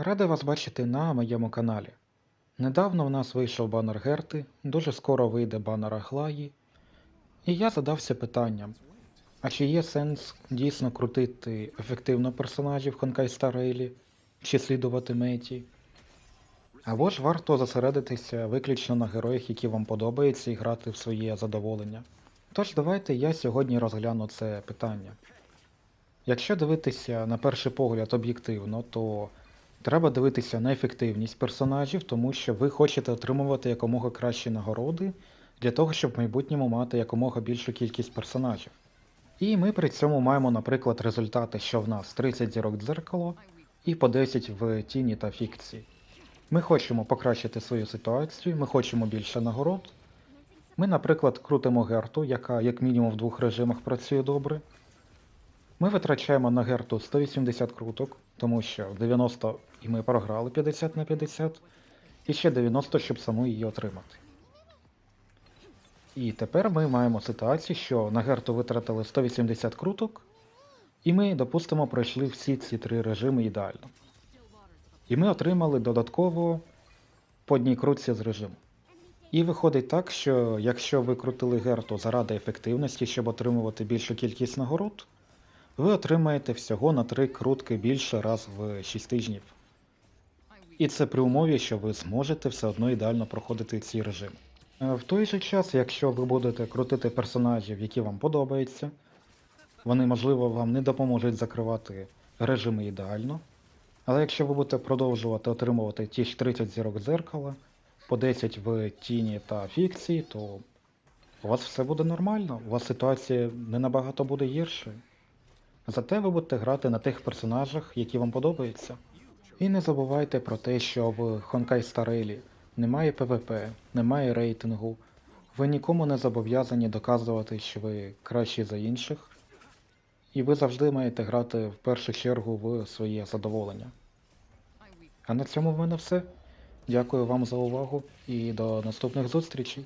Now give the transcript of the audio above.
Радий вас бачити на моєму каналі. Недавно в нас вийшов банер Герти, дуже скоро вийде банер Аглаї, і я задався питанням: а чи є сенс дійсно крутити ефективно персонажів Хонкай Star Rail, чи слідувати меті? Або ж варто зосередитися виключно на героях, які вам подобаються, і грати в своє задоволення. Тож давайте я сьогодні розгляну це питання. Якщо дивитися на перший погляд об'єктивно, то треба дивитися на ефективність персонажів, тому що ви хочете отримувати якомога кращі нагороди для того, щоб в майбутньому мати якомога більшу кількість персонажів. І ми при цьому маємо, наприклад, результати, що в нас 30 зірок дзеркало і по 10 в тіні та фікції. Ми хочемо покращити свою ситуацію, ми хочемо більше нагород. Ми, наприклад, крутимо герту, яка як мінімум в двох режимах працює добре. Ми витрачаємо на герту 180 круток, тому що 90 і ми програли 50 на 50, і ще 90, щоб саму її отримати. І тепер ми маємо ситуацію, що на герту витратили 180 круток, і ми, допустимо, пройшли всі ці три режими ідеально. І ми отримали додатково по одній крутці з режиму. І виходить так, що якщо ви крутили герту заради ефективності, щоб отримувати більшу кількість нагород, ви отримаєте всього на 3 крутки більше раз в 6 тижнів. І це при умові, що ви зможете все одно ідеально проходити ці режими. Е, В той же час, якщо ви будете крутити персонажів, які вам подобаються, вони, можливо, вам не допоможуть закривати режими ідеально. Але якщо ви будете продовжувати отримувати ті ж 30 зірок дзеркала, по 10 в тіні та фікції, то у вас все буде нормально, у вас ситуація не набагато буде гіршою. Зате ви будете грати на тих персонажах, які вам подобаються. І не забувайте про те, що в Honkai Star немає ПВП, немає рейтингу. Ви нікому не зобов'язані доказувати, що ви кращі за інших. І ви завжди маєте грати в першу чергу в своє задоволення. А на цьому в мене все. Дякую вам за увагу і до наступних зустрічей.